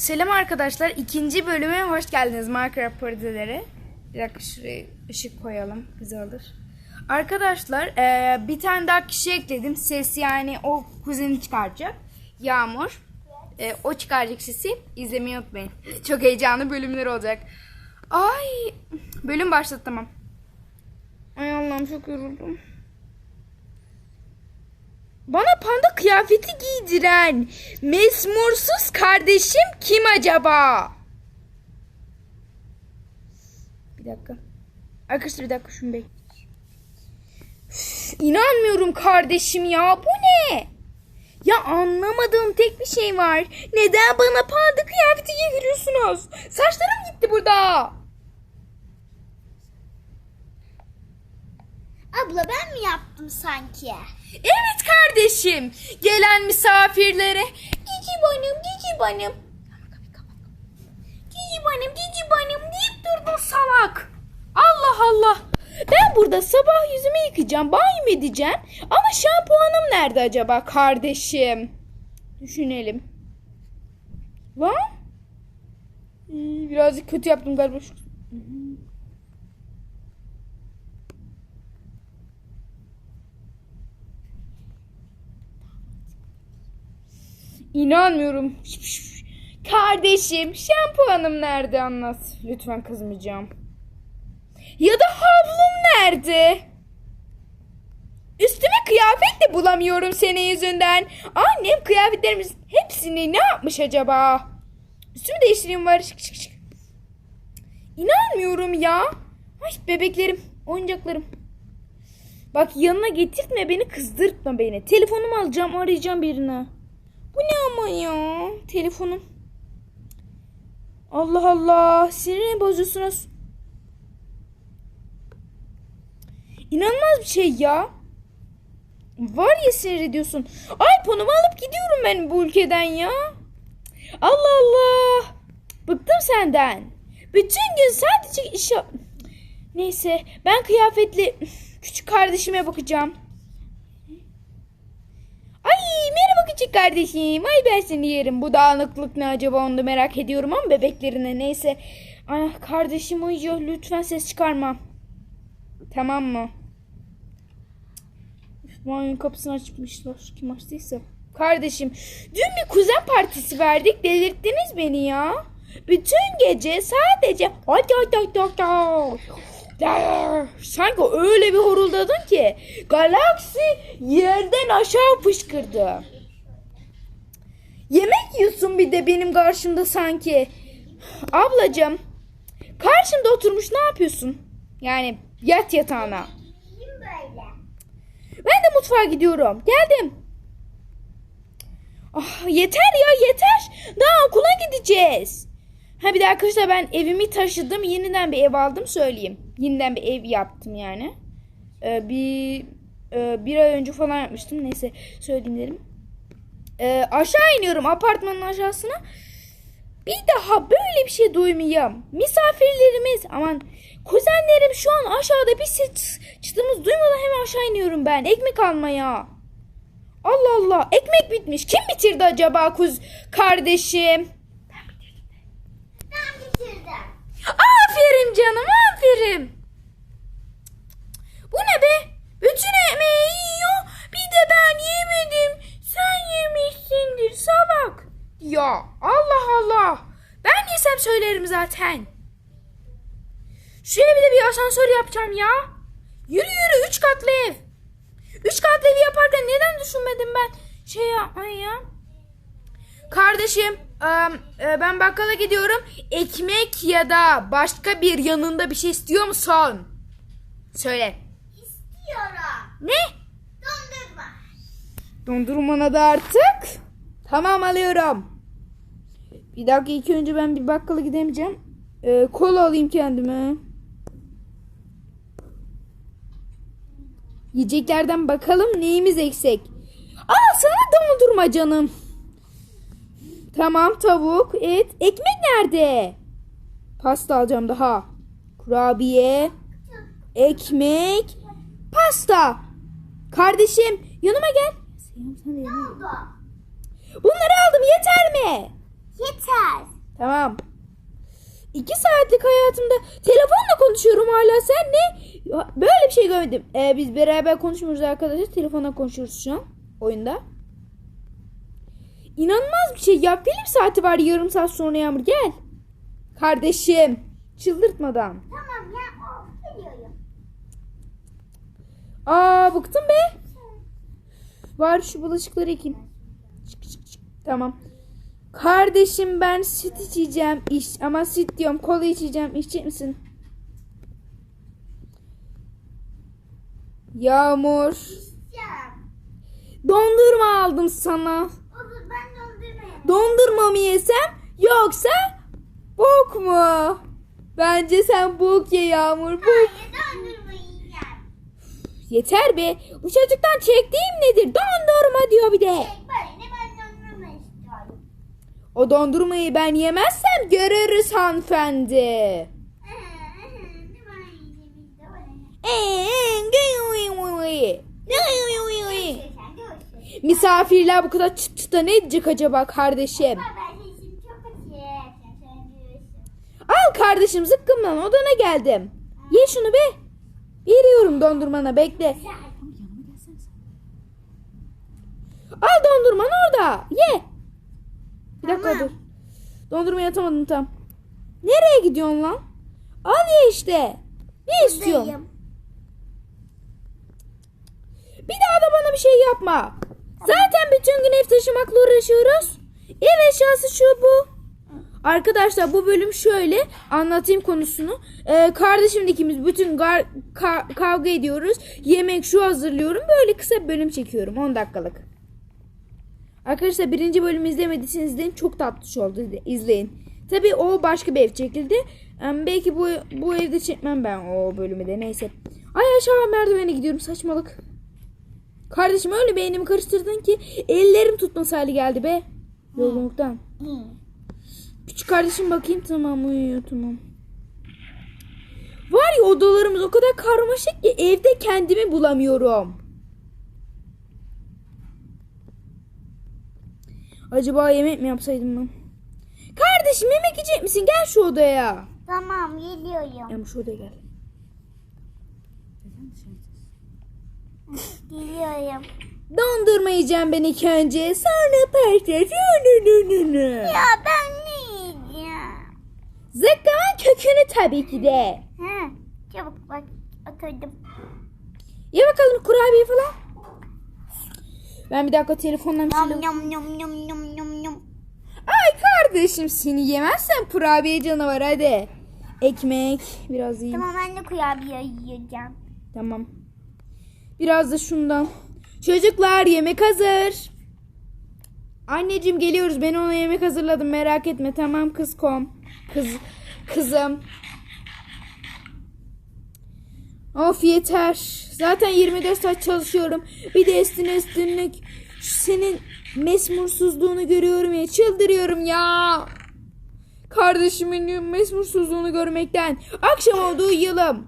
Selam arkadaşlar. ikinci bölüme hoş geldiniz Minecraft parodileri. Bir dakika şuraya ışık koyalım. Güzel olur. Arkadaşlar eee, bir tane daha kişi ekledim. Ses yani o kuzeni çıkaracak. Yağmur. Eee, o çıkaracak sesi. İzlemeyi unutmayın. Çok heyecanlı bölümler olacak. Ay. Bölüm başladı tamam. Ay Allah'ım çok yoruldum. Bana panda kıyafeti giydiren mesmursuz kardeşim kim acaba? Bir dakika. Arkadaşlar bir dakika şunu bekle. İnanmıyorum kardeşim ya bu ne? Ya anlamadığım tek bir şey var. Neden bana panda kıyafeti giydiriyorsunuz? Saçlarım gitti burada. Abla ben mi yaptım sanki? Evet kardeşim. Gelen misafirlere cici banım cici banım. Cici banım cici banım deyip durdun salak. Allah Allah. Ben burada sabah yüzümü yıkayacağım, banyo edeceğim. Ama şampuanım nerede acaba kardeşim? Düşünelim. Lan? Ee, Birazcık kötü yaptım galiba. İnanmıyorum. Kardeşim şampuanım nerede anlat. Lütfen kızmayacağım. Ya da havlum nerede? Üstüme kıyafet de bulamıyorum senin yüzünden. Annem kıyafetlerimiz hepsini ne yapmış acaba? Üstümü değiştireyim var. Şık şık şık. İnanmıyorum ya. Ay bebeklerim, oyuncaklarım. Bak yanına getirtme beni, kızdırtma beni. Telefonumu alacağım, arayacağım birini. Bu ne ama ya? Telefonum. Allah Allah. Sinirini bozuyorsunuz. İnanılmaz bir şey ya. Var ya sinir ediyorsun. iPhone'umu alıp gidiyorum ben bu ülkeden ya. Allah Allah. Bıktım senden. Bütün gün sadece iş. Neyse ben kıyafetli küçük kardeşime bakacağım. Merhaba küçük kardeşim. Ay ben seni yerim. Bu dağınıklık ne acaba onu da merak ediyorum ama bebeklerine neyse. Ay kardeşim uyuyor. Lütfen ses çıkarma. Tamam mı? Üf, Banyonun kapısını açmışlar. Kim açtıysa. Kardeşim dün bir kuzen partisi verdik. Delirttiniz beni ya. Bütün gece sadece Sanki öyle bir horuldadın ki galaksi yerden aşağı fışkırdı. Yemek yiyorsun bir de benim karşımda sanki. Ablacığım karşımda oturmuş ne yapıyorsun? Yani yat yatağına. Ben de mutfağa gidiyorum. Geldim. Ah, yeter ya yeter. Daha okula gideceğiz. Ha bir de arkadaşlar ben evimi taşıdım. Yeniden bir ev aldım söyleyeyim. Yeniden bir ev yaptım yani. Ee, bir e, bir ay önce falan yapmıştım. Neyse söyleyeyim dedim. Ee, aşağı iniyorum apartmanın aşağısına. Bir daha böyle bir şey duymayayım. Misafirlerimiz aman kuzenlerim şu an aşağıda bir ses çıtımız duymadan hemen aşağı iniyorum ben. Ekmek almaya. Allah Allah ekmek bitmiş. Kim bitirdi acaba kuz kardeşim? Ben bitirdim. Aferin canım aferin. Bu ne be? Bütün ekmeği yiyor. Bir de ben yemedim. Sen yemişsindir salak. Ya Allah Allah. Ben yesem söylerim zaten. Şuraya bir de bir asansör yapacağım ya. Yürü yürü üç katlı ev. Üç katlı evi yaparken neden düşünmedim ben şey yapmayı ya? Kardeşim ben bakkala gidiyorum. Ekmek ya da başka bir yanında bir şey istiyor musun? Söyle. İstiyorum. Ne? Dondurma. Dondurmana da artık. Tamam alıyorum. Bir dakika ilk önce ben bir bakkala gidemeyeceğim. Ee, kola alayım kendime. Yiyeceklerden bakalım neyimiz eksik. Aa sana dondurma canım. Tamam tavuk, et, ekmek nerede? Pasta alacağım daha. Kurabiye, ekmek, pasta. Kardeşim yanıma gel. Bunları aldım yeter mi? Yeter. Tamam. İki saatlik hayatımda telefonla konuşuyorum hala. Sen ne? Böyle bir şey görmedim. Ee, biz beraber konuşmuyoruz arkadaşlar. Telefonla konuşuyoruz şu an. Oyunda. İnanılmaz bir şey. Ya film saati var yarım saat sonra Yağmur. Gel. Kardeşim. Çıldırtmadan. Tamam ya of geliyorum. Aa bıktım be. Var şu bulaşıkları yıkayayım. Çık, çık, çık. Tamam. Kardeşim ben süt içeceğim. İç, ama süt diyorum kola içeceğim. İçecek misin? Yağmur. Ya. Dondurma aldım sana. Dondurma mı yesem yoksa bok mu? Bence sen bok ye Yağmur. Bok. Hayır dondurma yiyeceğim. Yeter be. Bu çocuktan çektiğim nedir? Dondurma diyor bir de. Tek böyle ben dondurma istiyorum. O dondurmayı ben yemezsem görürüz hanımefendi. Hı hı hı, dondurma yiyeceğim işte öyle. Sen görürsün. Misafirler bu kadar çıt çıta ne edecek acaba kardeşim? Görürsün. Al kardeşim zıkkımdan odana geldim. Ye şunu be. Veriyorum dondurmana bekle. Al dondurman orada. Ye. Bir dakika dur. Dondurmayı atamadım tam. Nereye gidiyorsun lan? Al ye işte. Ne istiyorsun? Bir daha da bana bir şey yapma. Zaten bütün gün ev taşımakla uğraşıyoruz. Ev eşyası şu bu. Arkadaşlar bu bölüm şöyle anlatayım konusunu. Ee, kardeşimle ikimiz bütün gar- ka- kavga ediyoruz. Yemek şu hazırlıyorum. Böyle kısa bir bölüm çekiyorum 10 dakikalık. Arkadaşlar birinci bölümü izlemediyseniz izleyin. Çok tatlı oldu. izleyin. Tabii o başka bir ev çekildi. Ee, belki bu bu evde çekmem ben o bölümü de neyse. Ay aşağı merdivene gidiyorum saçmalık. Kardeşim öyle beynimi karıştırdın ki ellerim tutmaz hali geldi be. Yorgunluktan. Küçük kardeşim bakayım tamam uyuyor tamam. Var ya odalarımız o kadar karmaşık ki evde kendimi bulamıyorum. Acaba yemek mi yapsaydım ben? Kardeşim yemek yiyecek misin? Gel şu odaya. Tamam geliyorum. Yağmur şu odaya gel. Geliyorum. Dondurma yiyeceğim ben ilk önce. Sonra patates. Ya ben ne yiyeceğim? Zıkkımın kökünü tabii ki de. Ha, çabuk bak oturdum. Ye bakalım kurabiye falan. Ben bir dakika telefondan bir Yum şeyler... yum yum yum yum yum yum. Ay kardeşim seni yemezsen kurabiye canavar hadi. Ekmek biraz yiyeyim. Tamam ben de kurabiye yiyeceğim. Tamam. Biraz da şundan. Çocuklar yemek hazır. Anneciğim geliyoruz. Ben ona yemek hazırladım. Merak etme. Tamam kızkom. Kız kızım. Of yeter. Zaten 24 saat çalışıyorum. Bir de üstüne üstünlük senin mesmursuzluğunu görüyorum ya. Çıldırıyorum ya. Kardeşimin mesmursuzluğunu görmekten. Akşam oldu uyuyalım.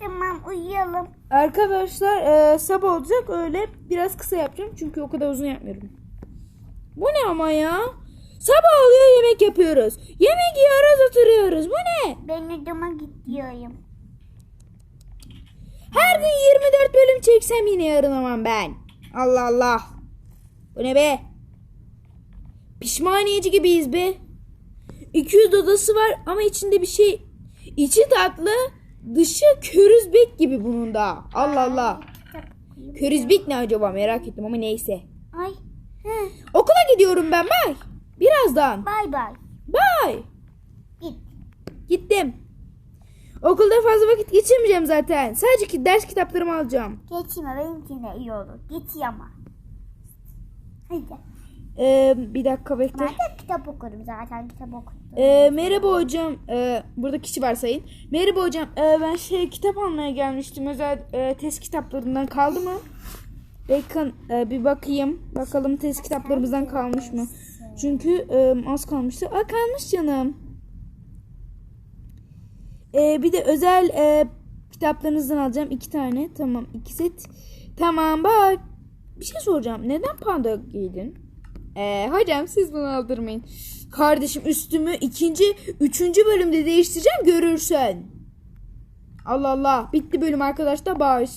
Tamam uyuyalım. Arkadaşlar e, sabah olacak öyle biraz kısa yapacağım çünkü o kadar uzun yapmıyorum. Bu ne ama ya? Sabah oluyor yemek yapıyoruz. Yemek yiyoruz oturuyoruz. Bu ne? Ben odama gidiyorum. Her gün 24 bölüm çeksem yine yarınamam ben. Allah Allah. Bu ne be? Pişmaniyeci gibiyiz be. 200 odası var ama içinde bir şey. İçi tatlı, dışı körüzbek gibi bunun da. Allah Allah. Körüzbek ne acaba merak ettim ama neyse. Ay. Hı. Okula gidiyorum ben bay. Birazdan. Bay bay. Bay. Git. Gittim. Okulda fazla vakit geçirmeyeceğim zaten. Sadece ki ders kitaplarımı alacağım. Geçme benim için de iyi olur. Git ama. Hadi. Ee, bir dakika bekle. Ben de kitap okurum zaten kitap okudum. Ee, merhaba hocam. Ee, burada kişi var sayın. Merhaba hocam. Ee, ben şey kitap almaya gelmiştim. Özel e, test kitaplarından kaldı mı? Bakın e, bir bakayım. Bakalım test kitaplarımızdan kalmış mı? Çünkü e, az kalmıştı. Aa kalmış canım. Ee, bir de özel e, kitaplarınızdan alacağım iki tane. Tamam iki set. Tamam bak. Bir şey soracağım. Neden panda giydin? Ee, hocam siz bunu aldırmayın. Kardeşim üstümü ikinci, üçüncü bölümde değiştireceğim görürsen. Allah Allah. Bitti bölüm arkadaşlar. Bağış.